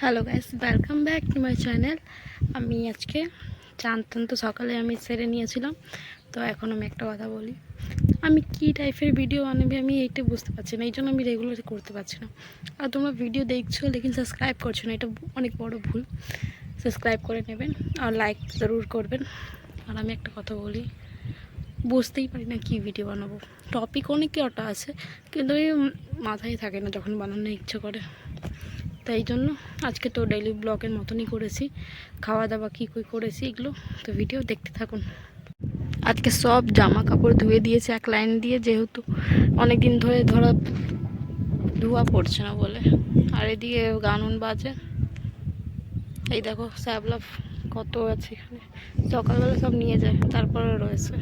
Hello guys welcome back to my channel আমি আজকে জানতাম তো সকালে আমি সেরে নিয়েছিলাম, তো এখন আমি একটা কথা বলি। আমি কি টাইপের ভিডিও বানাবি আমি এইটা বুঝতে পারছি না এই জন্য আমি রেগুলার করতে পারছি না। আর তোমরা ভিডিও দেখছ, লেকিন সাবস্ক্রাইব করছ না, এটা অনেক বড় ভুল। সাবস্ক্রাইব করে নেবেন আর লাইক জরুর করবেন। আর আমি একটা কথা বলি, বুঝতেই পারি না কী ভিডিও বানাবো। টপিক অনেক কটা আছে, কিন্তু মাথায় থাকে না যখন বানানোর ইচ্ছে করে। তাই জন্য আজকে তো ডেইলি ব্লগের মতনই করেছি। খাওয়া দাওয়া কী কী করেছি এগুলো তো ভিডিও দেখতে থাকুন। আজকে সব জামা কাপড় ধুয়ে দিয়েছে এক লাইন দিয়ে, যেহেতু অনেক দিন ধরে ধরা ধোয়া পড়ছে না বলে। আর এদিকে গানুন বাজে। এই দেখো স্যাবলা কত আছে এখানে। সকালবেলা সব নিয়ে যায়, তারপরে রয়েছে।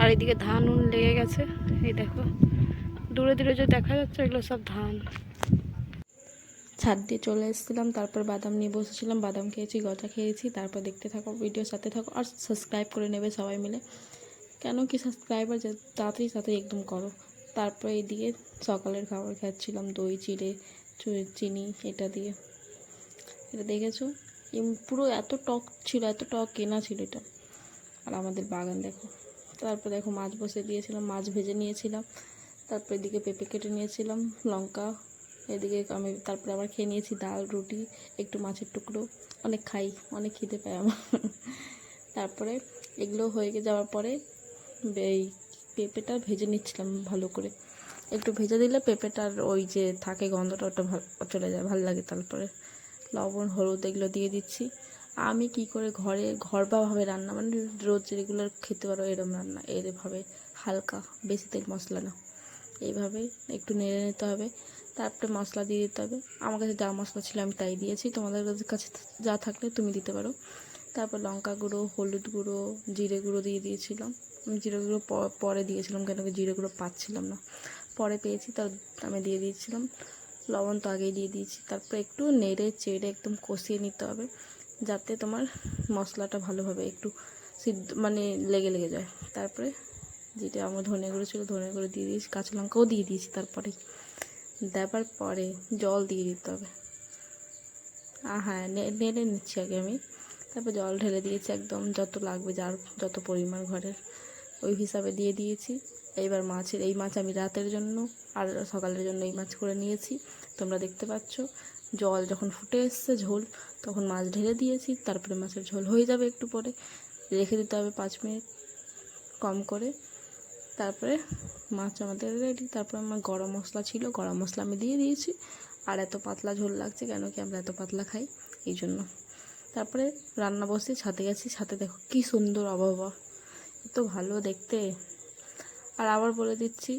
আর এদিকে ধান উন লেগে গেছে। এই দেখো, দূরে দূরে যে দেখা যাচ্ছে এগুলো সব ধান। ছাদ দিয়ে চলে এসেছিলাম, তারপর বাদাম নিয়ে বসেছিলাম, বাদাম খেয়েছি, গজা খেয়েছি, তারপর দেখতে থাকো ভিডিও সাথে থাকো আর সাবস্ক্রাইব করে নেবে সবাই মিলে। কেন কি সাবস্ক্রাইবার তাড়াতাড়ি তাড়াতাড়ি একদম করো। তারপর এইদিকে সকালের খাবার খাচ্ছিলাম, দই, চিড়ে চিনি, এটা দিয়ে। এটা দেখেছ? পুরো এত টক ছিল, এত টক কেনা ছিল এটা। আর আমাদের বাগান দেখো। তারপর দেখো মাছ বসে দিয়েছিলাম, মাছ ভেজে নিয়েছিলাম। তারপর এদিকে পেঁপে কেটে নিয়েছিলাম, লঙ্কা এদিকে আমি তারপরে আবার খেয়ে নিয়েছি ডাল, রুটি, একটু মাছের টুকরো। অনেক খাই, অনেক খিদে পায় আমার। তারপরে এগুলো হয়ে যাওয়ার পরে এই পেঁপেটা ভেজে নিচ্ছিলাম ভালো করে। একটু ভেজে দিলে পেঁপেটার ওই যে থাকে গন্ধটা ওটা চলে যায়, ভালো লাগে তারপরে। লবণ, হলুদ এগুলো দিয়ে দিচ্ছি। আমি কি করে ঘরে ঘরোয়াভাবে রান্না মানে রোজ রেগুলার খেতে পারো এরম রান্না, এরভাবে হালকা, বেশি তেল মশলা না। এইভাবে একটু নেড়ে নিতে হবে। তারপরে মশলা দিয়ে দিতে হবে। আমার কাছে যা মশলা ছিল আমি তাই দিয়েছি। তোমাদের কাছে যা থাকলে তুমি দিতে পারো। তারপর লঙ্কা গুঁড়ো, হলুদ গুঁড়ো, জিরে গুঁড়ো দিয়ে দিয়েছিলাম। আমি জিরে গুঁড়ো পরে দিয়েছিলাম কেন জিরে গুঁড়ো পাচ্ছিলাম না। পরে পেয়েছি তার আমি দিয়ে দিয়েছিলাম। লবণ তো আগেই দিয়ে দিয়েছি। তারপর একটু নেড়ে চেড়ে একদম কষিয়ে নিতে হবে। যাতে তোমার মশলাটা ভালোভাবে একটু সিদ্ধ মানে লেগে লেগে যায়। তারপরে যেটা আমার ধনে গুঁড়ো ছিল, ধনে গুঁড়ো দিয়ে দিয়েছি, কাঁচা লঙ্কাও দিয়ে দিয়েছি তারপরে। দেওয়ার পরে জল দিয়ে দিতে হবে। হ্যাঁ নেড়ে নিচ্ছি আগে আমি। তারপর জল ঢেলে দিয়েছি একদম যত লাগবে, যার যত পরিমাণ ঘরের। ওই হিসাবে দিয়ে দিয়েছি। এইবার মাছের, এই মাছ আমি রাতের জন্য আর সকালের জন্য এই মাছ করে নিয়েছি। তোমরা দেখতে পাচ্ছ, জল যখন ফুটে এসছে, ঝোল, তখন মাছ ঢেলে দিয়েছি। তারপরে মাছের ঝোল হয়ে যাবে একটু পরে। রেখে দিতে হবে পাঁচ মিনিট কম করে। তারপরে মাছ আমাদের রেডি তারপরে আমার গরম মশলা ছিল, গরম মশলা আমি দিয়ে দিয়েছি। আর এত পাতলা ঝোল লাগছে কেন কি আমরা এত পাতলা খাই? এই জন্য। তারপরে রান্না বসে ছাতে গেছি। ছাতে দেখো কি সুন্দর আবহাওয়া। এত ভালো দেখতে। আর আবার বলে দিচ্ছি,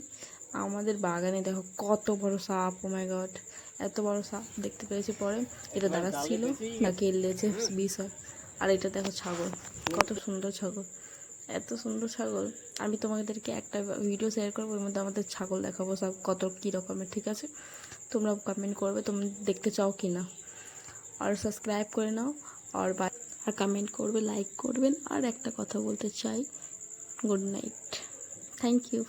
আমাদের বাগানে দেখো কত বড় সাপ ও মাই গড এত বড় সাপ, দেখতে পেয়েছি পরে। এটা দাঁড়াচ্ছিল না কেলেছে বিষ হয় আর এটা দেখো ছাগল, কত সুন্দর ছাগল। এত সুন্দর ছাগল। আমি তোমাদেরকে একটা ভিডিও শেয়ার করব, ওর মধ্যে আমাদের ছাগল দেখাবো, সব কত কী রকমের, ঠিক আছে? তোমরা কমেন্ট করবে তোমরা দেখতে চাও কি না আর সাবস্ক্রাইব করে নাও, আর বা- আর কমেন্ট করবে লাইক করবেন, আর একটা কথা বলতে চাই। Good night thank you